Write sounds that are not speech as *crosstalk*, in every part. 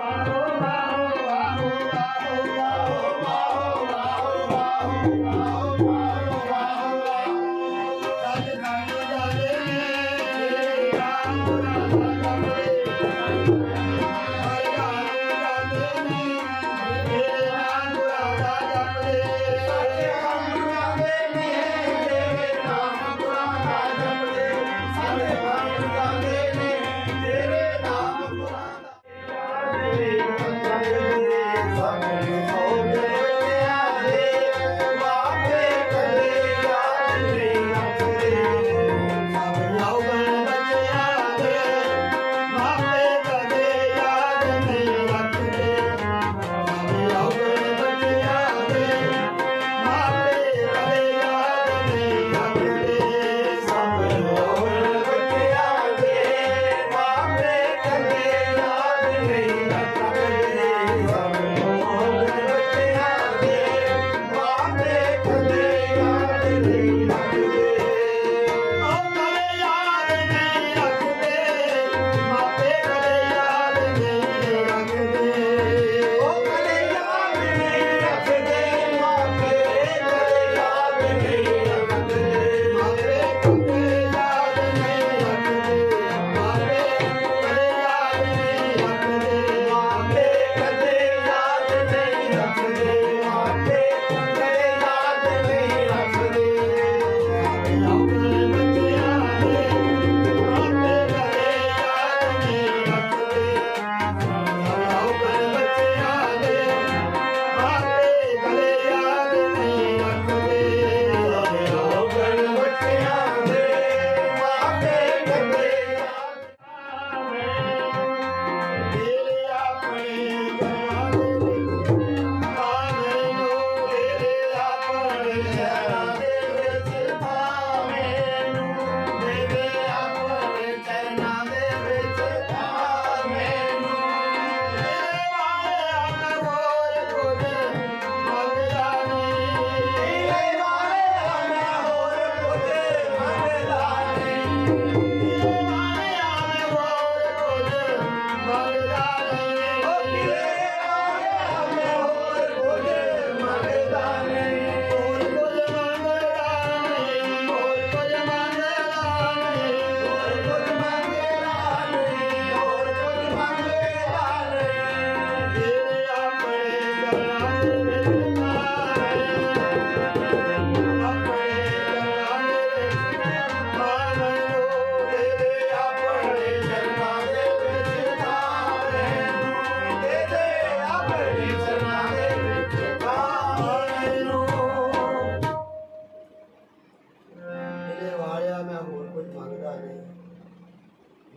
ਮੇਰੇ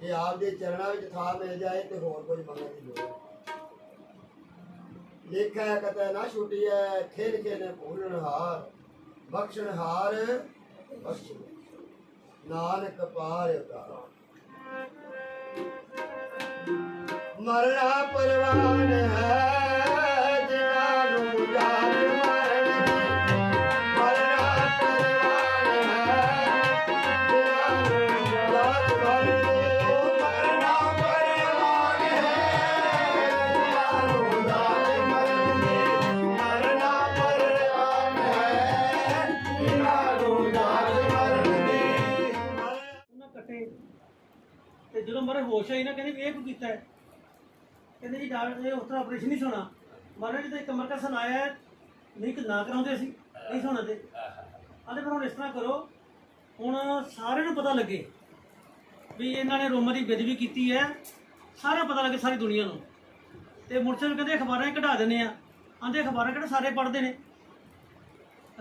ਜੇ ਆਪ ਦੇ ਚਰਨਾਂ ਵਿੱਚ ਥਾਂ ਮਿਲ ਜਾਏ ਤੇ ਹੋਰ ਕੁਝ ਮੰਗਣ ਦੀ ਲੋੜ ਲੇਖਾ ਕਤੈ ਨਾ ਛੁੱਟੀ ਹੈ ਖੇਲ ਖੇਲੇ ਭੂਲਣ ਹਾਰ, ਬਖਸ਼ਣ ਹਾਰ ਬਖਸ਼। ਨਾਨਕ ਪਾਰ ਉਤਾਰ। ਮਰਨਾ ਪਰਵਾਨ ਤੇ ਮਾਰੇ ਹੋਸ਼ ਆਈ ਨਾ ਕਹਿੰਦੇ ਵੀ ਇਹ ਕੀ ਕੀਤਾ ਹੈ? ਕਹਿੰਦੇ ਜੀ ਡਾਕਟਰ ਨੇ ਉਸ ਤਰ੍ਹਾਂ ਆਪਰੇਸ਼ਨ ਨਹੀਂ ਸੋਣਾ ਮਾਰੇ ਜਦੋਂ ਇੱਕ ਕਮਰ ਕਸਨ ਆਇਆ ਹੈ, ਨਹੀਂ ਕਿ ਨਾ ਕਰਾਉਂਦੇ ਸੀ ਨਹੀਂ ਸੋਣਾ ਤੇ। ਆਂਦੇ ਫਿਰ ਹੁਣ ਇਸ ਤਰ੍ਹਾਂ ਕਰੋ। ਹੁਣ ਸਾਰਿਆਂ ਨੂੰ ਪਤਾ ਲੱਗੇ ਵੀ ਇਹਨਾਂ ਨੇ ਰੋਮਾ ਦੀ ਬੇਦਬੀ ਕੀਤੀ ਹੈ। ਸਾਰਾ ਪਤਾ ਲੱਗੇ ਸਾਰੀ ਦੁਨੀਆ ਨੂੰ। ਤੇ ਮੁਰਸ਼ਦ ਨੂੰ ਕਹਿੰਦੇ ਅਖਬਾਰਾਂ 'ਚ ਕਢਾ ਦਿੰਦੇ ਆ। ਆਂਦੇ ਅਖਬਾਰਾਂ ਕਿਹੜੇ ਸਾਰੇ ਪੜ੍ਹਦੇ ਨੇ?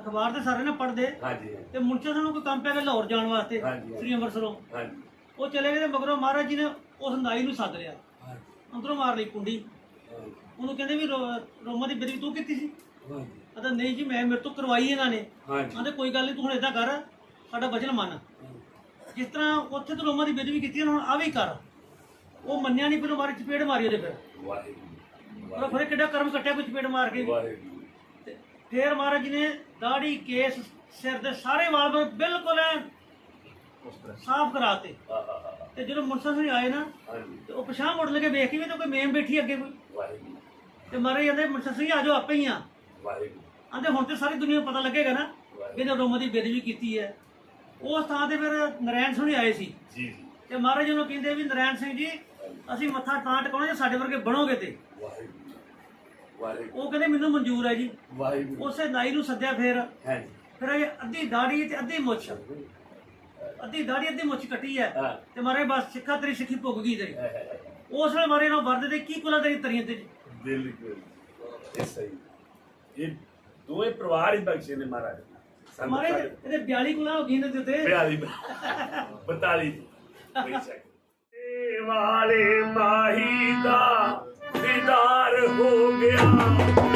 ਅਖਬਾਰ ਤੇ ਸਾਰੇ ਨੇ ਪੜ੍ਹਦੇ। ਹਾਂਜੀ। ਤੇ ਮੁਰਸ਼ਦ ਨੂੰ ਕੋਈ ਕੰਮ ਪਿਆ ਗਿਆ ਲਾਹੌਰ ਜਾਣ ਵਾਸਤੇ ਹਾਂਜੀ। ਸ੍ਰੀ ਅੰਮ੍ਰਿਤਸਰੋਂ। ਹਾਂਜੀ। ਉਹ ਚਲੇ ਗਏ ਤੇ ਮਗਰੋਂ ਮਹਾਰਾਜ ਜੀ ਨੇ ਉਸ ਨਾਈ ਨੂੰ ਸੱਦ ਲਿਆ। ਅੰਦਰੋਂ ਮਾਰ ਲਈ ਕੁੰਡੀ। ਉਹਨੂੰ ਕਹਿੰਦੇ ਵੀ ਰੋ- ਰੋਮਾ ਦੀ ਬੇਦਬੀ ਤੂੰ ਕੀਤੀ ਸੀ? ਕਹਿੰਦਾ ਨਹੀਂ ਜੀ ਮੈਂ ਮੇਰੇ ਤੋਂ ਕਰਵਾਈ ਇਹਨਾਂ ਨੇ। ਹਾਂਜੀ ਕਹਿੰਦੇ ਕੋਈ ਗੱਲ ਨਹੀਂ ਤੂੰ ਹੁਣ ਏਦਾਂ ਕਰ ਸਾਡਾ ਵਚਨ ਮੰਨ। ਜਿਸ ਤਰ੍ਹਾਂ ਉੱਥੇ ਤੂੰ ਰੋਮਾ ਦੀ ਬੇਦਬੀ ਕੀਤੀ ਹੈ, ਹੁਣ ਆ ਵੀ ਕਰ। ਉਹ ਮੰਨਿਆ ਨਹੀਂ ਫਿਰ ਮਾਰੇ ਚਪੇੜ ਮਾਰੀ ਉਹਦੇ ਫਿਰ। ਵਾਹਿਗੁਰੂ। ਉਹ ਫਿਰ ਕਿੱਡਾ ਕਰਮ ਕੱਟਿਆ ਕੋਈ ਚਪੇੜ ਮਾਰ ਕੇ। ਵਾਹਿਗੁਰੂ। ਤੇ ਫਿਰ ਮਹਾਰਾਜ ਜੀ ਨੇ ਦਾੜੀ ਕੇਸ ਸਿਰ ਦੇ ਸਾਰੇ ਵਾਲ ਬਿਲਕੁਲ ਐਨ ਸਾਫ਼ ਕਰਾਤੇ। ਤੇ ਜਦੋਂ ਮੁਨਸਾ ਸਿੰਘ ਆਏ ਨਾ ਤੇ ਉਹ ਪਛਾਣ ਮੁੜ ਲਗੇ ਵੇਖ ਕੇ ਵੀ ਤਾਂ ਕੋਈ ਮੇਮ ਬੈਠੀ ਅੱਗੇ ਕੋਈ। ਤੇ ਮਹਾਰਾਜ ਕਹਿੰਦੇ ਮੁਰਸ਼ਦ ਸਿੰਘ ਆਜੋ ਆਪੇ ਹੀ ਆ। ਆਂਦੇ ਹੁਣ ਤੇ ਸਾਰੀ ਦੁਨੀਆ ਨੂੰ ਪਤਾ ਲੱਗੇਗਾ ਨਾ ਕਿ ਇਹਨੇ ਰੋਮ ਦੀ ਬੇਦਬੀ ਕੀਤੀ ਹੈ। ਉਸ ਥਾਂ ਤੇ ਫਿਰ ਨਰੈਣ ਸਿੰਘ ਆਏ ਸੀ। ਜੀ ਜੀ। ਤੇ ਮਹਾਰਾਜ ਨੂੰ ਕਹਿੰਦੇ ਵੀ ਨਰੈਣ ਸਿੰਘ ਜੀ ਅਸੀਂ ਮੱਥਾ ਤਾਂ ਟਿਕਾਉਣਾ ਜੇ ਸਾਡੇ ਵਰਗੇ ਬਣੋਗੇ ਤੇ? ਉਹ ਕਹਿੰਦੇ ਮੈਨੂੰ ਮਨਜ਼ੂਰ ਹੈ ਜੀ। ਵਾਹਿਗੁਰੂ। ਉਸੇ ਨਾਈ ਨੂੰ ਸੱਦਿਆ ਫਿਰ। ਫਿਰ ਇਹ ਅੱਧੀ ਦਾੜੀ ਤੇ ਅੱਧੀ ਮੁੱਛ। ਅੱਧੀ ਦਾੜੀ ਅੱਧੀ ਮੁੱਛ ਕੱਟੀ ਹੈ ਹਾਂ। ਤੇ ਮਾਰੇ ਬਸ ਸਿੱਖਾ ਤੇਰੀ ਸਿੱਖੀ ਭੁੱਗ ਗਈ ਤੇਰੀ। ਉਸ ਵੇਲੇ ਮਾਰੇ ਨਾਲ ਵਰਦੇ ਤੇ ਕੀ ਕੁਲਾ ਤੇਰੀ ਤਰੀਆਂ ਤੇ ਬਿਲਕੁਲ ਇਹ ਸਹੀ। ਇਹ ਦੋਵੇਂ ਪਰਿਵਾਰ ਹੀ ਬਖਸ਼ੇ ਨੇ ਮਹਾਰਾਜ ਸਾਨੂੰ ਮਾਰੇ ਸਾਡੇ ਇਹਦੇ 42 ਕੁਲਾ ਹੋ ਗਈ ਨੇ ਤੇ। ਉੱਤੇ ਬਿਆਲੀ *laughs* ਬਤਾਲੀ ਬੇਸ਼ੱਕ ਏ ਵਾਲੇ ਮਾਹੀ ਦਾ ਦੀਦਾਰ ਹੋ ਗਿਆ।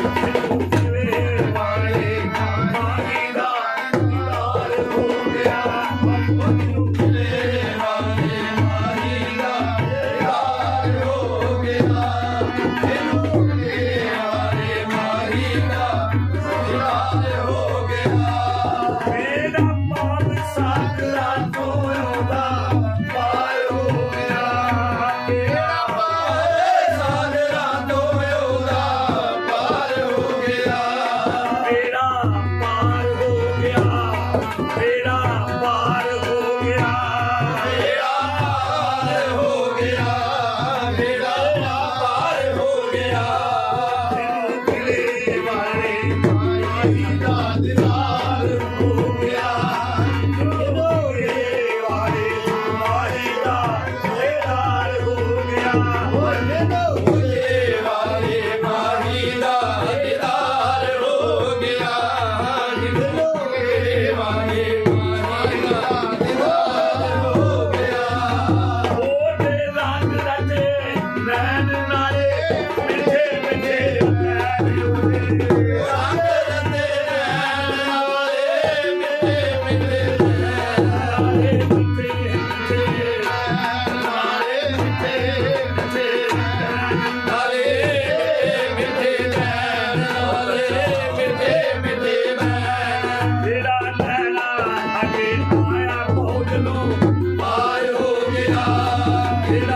ਤੇਰਾ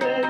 birthday.